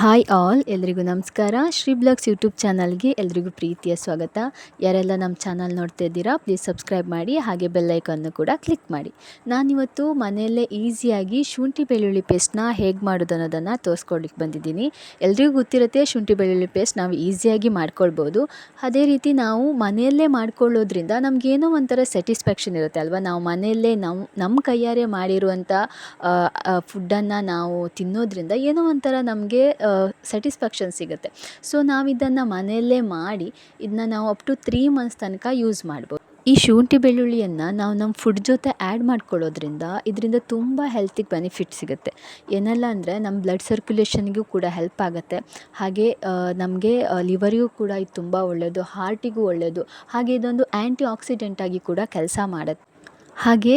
Hi all, ಎಲ್ರಿಗೂ ನಮಸ್ಕಾರ. Shri blogs YouTube ಚಾನಲ್ಗೆ ಎಲ್ರಿಗೂ ಪ್ರೀತಿಯ ಸ್ವಾಗತ. ಯಾರೆಲ್ಲ ನಮ್ಮ ಚಾನಲ್ ನೋಡ್ತಾ ಇದ್ದೀರಾ ಪ್ಲೀಸ್ ಸಬ್ಸ್ಕ್ರೈಬ್ ಮಾಡಿ, ಹಾಗೆ ಬೆಲ್ಲೈಕನ್ನು ಕೂಡ ಕ್ಲಿಕ್ ಮಾಡಿ. ನಾನಿವತ್ತು ಮನೆಯಲ್ಲೇ ಈಸಿಯಾಗಿ ಶುಂಠಿ ಬೆಳ್ಳುಳ್ಳಿ ಪೇಸ್ಟ್ನ ಹೇಗೆ ಮಾಡೋದು ಅನ್ನೋದನ್ನು ತೋರಿಸ್ಕೊಡ್ಲಿಕ್ಕೆ ಬಂದಿದ್ದೀನಿ. ಎಲ್ರಿಗೂ ಗೊತ್ತಿರುತ್ತೆ, ಶುಂಠಿ ಬೆಳ್ಳುಳ್ಳಿ ಪೇಸ್ಟ್ ನಾವು ಈಸಿಯಾಗಿ ಮಾಡ್ಕೊಳ್ಬೋದು. ಅದೇ ರೀತಿ ನಾವು ಮನೆಯಲ್ಲೇ ಮಾಡ್ಕೊಳ್ಳೋದ್ರಿಂದ ನಮಗೇನೋ ಒಂಥರ ಸ್ಯಾಟಿಸ್ಫ್ಯಾಕ್ಷನ್ ಇರುತ್ತೆ ಅಲ್ವಾ? ನಾವು ಮನೆಯಲ್ಲೇ ನಮ್ಮ ನಮ್ಮ ಕೈಯಾರೆ ಮಾಡಿರುವಂಥ ಫುಡ್ಡನ್ನು ನಾವು ತಿನ್ನೋದ್ರಿಂದ ಏನೋ ಒಂಥರ ನಮಗೆ ಸ್ಯಾಟಿಸ್ಫ್ಯಾಕ್ಷನ್ ಸಿಗುತ್ತೆ. ಸೊ ನಾವು ಇದನ್ನು ಮನೆಯಲ್ಲೇ ಮಾಡಿ ಇದನ್ನ ನಾವು ಅಪ್ ಟು ತ್ರೀ ಮಂತ್ಸ್ ತನಕ ಯೂಸ್ ಮಾಡ್ಬೋದು. ಈ ಶುಂಠಿ ಬೆಳ್ಳುಳ್ಳಿಯನ್ನು ನಾವು ನಮ್ಮ ಫುಡ್ ಜೊತೆ ಆ್ಯಡ್ ಮಾಡ್ಕೊಳ್ಳೋದ್ರಿಂದ ಇದರಿಂದ ತುಂಬ ಹೆಲ್ತಿಗೆ ಬೆನಿಫಿಟ್ ಸಿಗುತ್ತೆ. ಏನೆಲ್ಲ ಅಂದರೆ ನಮ್ಮ ಬ್ಲಡ್ ಸರ್ಕ್ಯುಲೇಷನ್ಗೂ ಕೂಡ ಹೆಲ್ಪ್ ಆಗುತ್ತೆ. ಹಾಗೆ ನಮಗೆ ಲಿವರಿಗೂ ಕೂಡ ಇದು ತುಂಬ ಒಳ್ಳೆಯದು ಹಾರ್ಟಿಗೂ ಒಳ್ಳೆಯದು ಹಾಗೆ ಇದೊಂದು ಆ್ಯಂಟಿ ಆಕ್ಸಿಡೆಂಟ್ ಆಗಿ ಕೂಡ ಕೆಲಸ ಮಾಡುತ್ತೆ. ಹಾಗೆ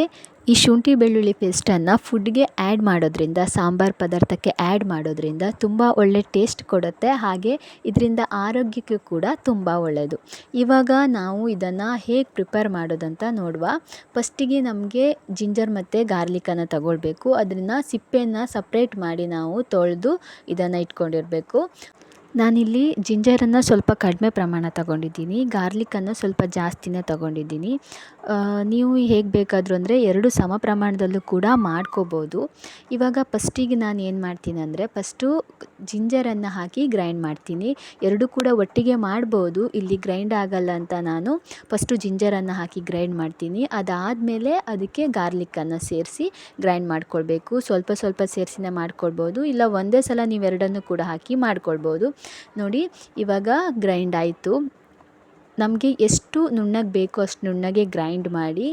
ಈ ಶುಂಠಿ ಬೆಳ್ಳುಳ್ಳಿ ಪೇಸ್ಟನ್ನು ಫುಡ್ಗೆ ಆ್ಯಡ್ ಮಾಡೋದ್ರಿಂದ, ಸಾಂಬಾರು ಪದಾರ್ಥಕ್ಕೆ ಆ್ಯಡ್ ಮಾಡೋದ್ರಿಂದ ತುಂಬ ಒಳ್ಳೆ ಟೇಸ್ಟ್ ಕೊಡುತ್ತೆ. ಹಾಗೆ ಇದರಿಂದ ಆರೋಗ್ಯಕ್ಕೂ ಕೂಡ ತುಂಬ ಒಳ್ಳೆಯದು ಇವಾಗ ನಾವು ಇದನ್ನು ಹೇಗೆ ಪ್ರಿಪೇರ್ ಮಾಡೋದಂತ ನೋಡುವ. ಫಸ್ಟಿಗೆ ನಮಗೆ ಜಿಂಜರ್ ಮತ್ತು ಗಾರ್ಲಿಕನ್ನು ತಗೊಳ್ಬೇಕು. ಅದನ್ನು ಸಿಪ್ಪೆಯನ್ನು ಸಪ್ರೇಟ್ ಮಾಡಿ ನಾವು ತೊಳೆದು ಇದನ್ನು ಇಟ್ಕೊಂಡಿರಬೇಕು. ನಾನಿಲ್ಲಿ ಜಿಂಜರನ್ನು ಸ್ವಲ್ಪ ಕಡಿಮೆ ಪ್ರಮಾಣ ತಗೊಂಡಿದ್ದೀನಿ. ಗಾರ್ಲಿಕನ್ನು ಸ್ವಲ್ಪ ಜಾಸ್ತಿನೇ ತಗೊಂಡಿದ್ದೀನಿ. ನೀವು ಹೇಗೆ ಬೇಕಾದರೂ ಅಂದರೆ ಎರಡು ಸಮ ಪ್ರಮಾಣದಲ್ಲೂ ಕೂಡ ಮಾಡ್ಕೋಬೋದು. ಇವಾಗ ಫಸ್ಟಿಗೆ ನಾನು ಏನು ಮಾಡ್ತೀನಿ ಅಂದರೆ ಫಸ್ಟು ಜಿಂಜರನ್ನು ಹಾಕಿ ಗ್ರೈಂಡ್ ಮಾಡ್ತೀನಿ. ಎರಡು ಕೂಡ ಒಟ್ಟಿಗೆ ಮಾಡ್ಬೋದು, ಇಲ್ಲಿ ಗ್ರೈಂಡ್ ಆಗಲ್ಲ ಅಂತ ನಾನು ಫಸ್ಟು ಜಿಂಜರನ್ನು ಹಾಕಿ ಗ್ರೈಂಡ್ ಮಾಡ್ತೀನಿ. ಅದಾದಮೇಲೆ ಅದಕ್ಕೆ ಗಾರ್ಲಿಕ್ಕನ್ನು ಸೇರಿಸಿ ಗ್ರೈಂಡ್ ಮಾಡ್ಕೊಳ್ಬೇಕು. ಸ್ವಲ್ಪ ಸ್ವಲ್ಪ ಸೇರಿಸಿನೇ ಮಾಡ್ಕೊಳ್ಬೋದು, ಇಲ್ಲ ಒಂದೇ ಸಲ ನೀವು ಎರಡನ್ನೂ ಕೂಡ ಹಾಕಿ ಮಾಡ್ಕೊಳ್ಬೋದು. ನೋಡಿ, ಇವಾಗ ಗ್ರೈಂಡ್ ಆಯಿತು. ನಮಗೆ ಎಷ್ಟು ನುಣ್ಣಗೆ ಬೇಕೋ ಅಷ್ಟು ನುಣ್ಣಗೆ ಗ್ರೈಂಡ್ ಮಾಡಿ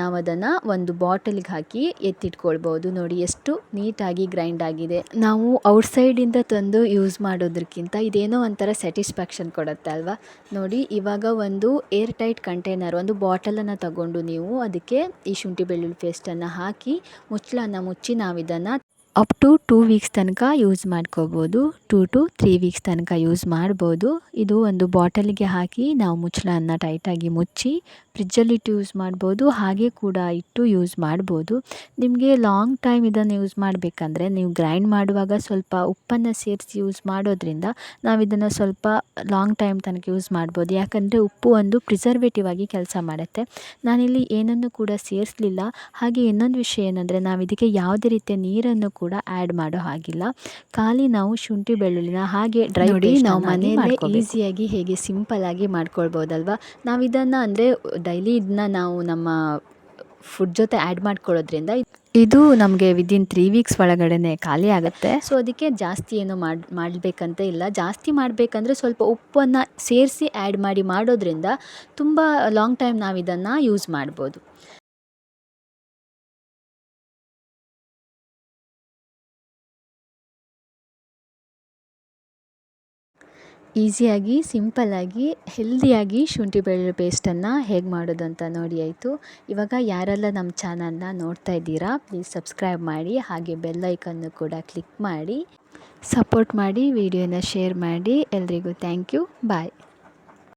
ನಾವು ಅದನ್ನು ಒಂದು ಬಾಟಲಿಗೆ ಹಾಕಿ ಎತ್ತಿಟ್ಕೊಳ್ಬೋದು. ನೋಡಿ, ಎಷ್ಟು ನೀಟಾಗಿ ಗ್ರೈಂಡ್ ಆಗಿದೆ. ನಾವು ಔಟ್ಸೈಡಿಂದ ತಂದು ಯೂಸ್ ಮಾಡೋದಕ್ಕಿಂತ ಇದೇನೋ ಒಂಥರ ಸ್ಯಾಟಿಸ್ಫ್ಯಾಕ್ಷನ್ ಕೊಡುತ್ತೆ ಅಲ್ವಾ? ನೋಡಿ, ಇವಾಗ ಒಂದು ಏರ್ ಟೈಟ್ ಕಂಟೈನರ್, ಒಂದು ಬಾಟಲನ್ನು ತಗೊಂಡು ನೀವು ಅದಕ್ಕೆ ಈ ಶುಂಠಿ ಬೆಳ್ಳುಳ್ಳಿ ಪೇಸ್ಟನ್ನು ಹಾಕಿ ಮುಚ್ಚಳನ್ನು ಮುಚ್ಚಿ ನಾವು ಇದನ್ನು ಅಪ್ ಟು ಟೂ ವೀಕ್ಸ್ ತನಕ ಯೂಸ್ ಮಾಡ್ಕೋಬೋದು. ಟೂ ಟು ತ್ರೀ ವೀಕ್ಸ್ ತನಕ ಯೂಸ್ ಮಾಡ್ಬೋದು. ಇದು ಒಂದು ಬಾಟಲಿಗೆ ಹಾಕಿ ನಾವು ಮುಚ್ಚಳವನ್ನು ಟೈಟಾಗಿ ಮುಚ್ಚಿ ಫ್ರಿಜ್ಜಲ್ಲಿಟ್ಟು ಯೂಸ್ ಮಾಡ್ಬೋದು. ಹಾಗೆ ಕೂಡ ಇಟ್ಟು ಯೂಸ್ ಮಾಡ್ಬೋದು. ನಿಮಗೆ ಲಾಂಗ್ ಟೈಮ್ ಇದನ್ನು ಯೂಸ್ ಮಾಡಬೇಕಂದ್ರೆ ನೀವು ಗ್ರೈಂಡ್ ಮಾಡುವಾಗ ಸ್ವಲ್ಪ ಉಪ್ಪನ್ನು ಸೇರಿಸಿ ಯೂಸ್ ಮಾಡೋದ್ರಿಂದ ನಾವು ಇದನ್ನು ಸ್ವಲ್ಪ ಲಾಂಗ್ ಟೈಮ್ ತನಕ ಯೂಸ್ ಮಾಡ್ಬೋದು. ಯಾಕಂದರೆ ಉಪ್ಪು ಒಂದು ಪ್ರಿಸರ್ವೇಟಿವ್ ಆಗಿ ಕೆಲಸ ಮಾಡುತ್ತೆ. ನಾನಿಲ್ಲಿ ಏನನ್ನು ಕೂಡ ಸೇರಿಸಲಿಲ್ಲ. ಹಾಗೆ ಇನ್ನೊಂದು ವಿಷಯ ಏನಂದರೆ ನಾವು ಇದಕ್ಕೆ ಯಾವುದೇ ರೀತಿಯ ನೀರನ್ನು ಕೂಡ ಆ್ಯಡ್ ಮಾಡೋ ಹಾಗಿಲ್ಲ. ಖಾಲಿ ನಾವು ಶುಂಠಿ ಬೆಳ್ಳುಳ್ಳಿನ ಹಾಗೆ ಡ್ರೈ ನಾವು ಮನೆಯಲ್ಲೇ ಈಸಿಯಾಗಿ ಹೇಗೆ ಸಿಂಪಲ್ ಆಗಿ ಮಾಡ್ಕೊಳ್ಬೋದಲ್ವಾ? ನಾವು ಇದನ್ನು ಅಂದರೆ ಡೈಲಿ ಇದನ್ನ ನಾವು ನಮ್ಮ ಫುಡ್ ಜೊತೆ ಆ್ಯಡ್ ಮಾಡ್ಕೊಳ್ಳೋದ್ರಿಂದ ಇದು ನಮಗೆ ವಿದಿನ್ ತ್ರೀ ವೀಕ್ಸ್ ಒಳಗಡೆ ಖಾಲಿ ಆಗುತ್ತೆ. ಸೊ ಅದಕ್ಕೆ ಜಾಸ್ತಿ ಏನು ಮಾಡಿ ಮಾಡಬೇಕಂತ ಇಲ್ಲ. ಜಾಸ್ತಿ ಮಾಡಬೇಕಂದ್ರೆ ಸ್ವಲ್ಪ ಉಪ್ಪನ್ನು ಸೇರಿಸಿ ಆ್ಯಡ್ ಮಾಡಿ ಮಾಡೋದ್ರಿಂದ ತುಂಬ ಲಾಂಗ್ ಟೈಮ್ ನಾವು ಇದನ್ನು ಯೂಸ್ ಮಾಡ್ಬೋದು. ಈಸಿಯಾಗಿ, ಸಿಂಪಲ್ಲಾಗಿ, ಹೆಲ್ದಿಯಾಗಿ ಶುಂಠಿ ಬೆಳ್ಳುಳ್ಳಿ ಪೇಸ್ಟನ್ನು ಹೇಗೆ ಮಾಡೋದು ಅಂತ ನೋಡಿ ಆಯಿತು. ಇವಾಗ ಯಾರೆಲ್ಲ ನಮ್ಮ ಚಾನಲ್ನ ನೋಡ್ತಾ ಇದ್ದೀರಾ ಪ್ಲೀಸ್ ಸಬ್ಸ್ಕ್ರೈಬ್ ಮಾಡಿ, ಹಾಗೆ ಬೆಲ್ ಐಕನ್ನು ಕೂಡ ಕ್ಲಿಕ್ ಮಾಡಿ ಸಪೋರ್ಟ್ ಮಾಡಿ ವಿಡಿಯೋನ ಶೇರ್ ಮಾಡಿ, ಎಲ್ರಿಗೂ ಥ್ಯಾಂಕ್ ಯು ಬಾಯ್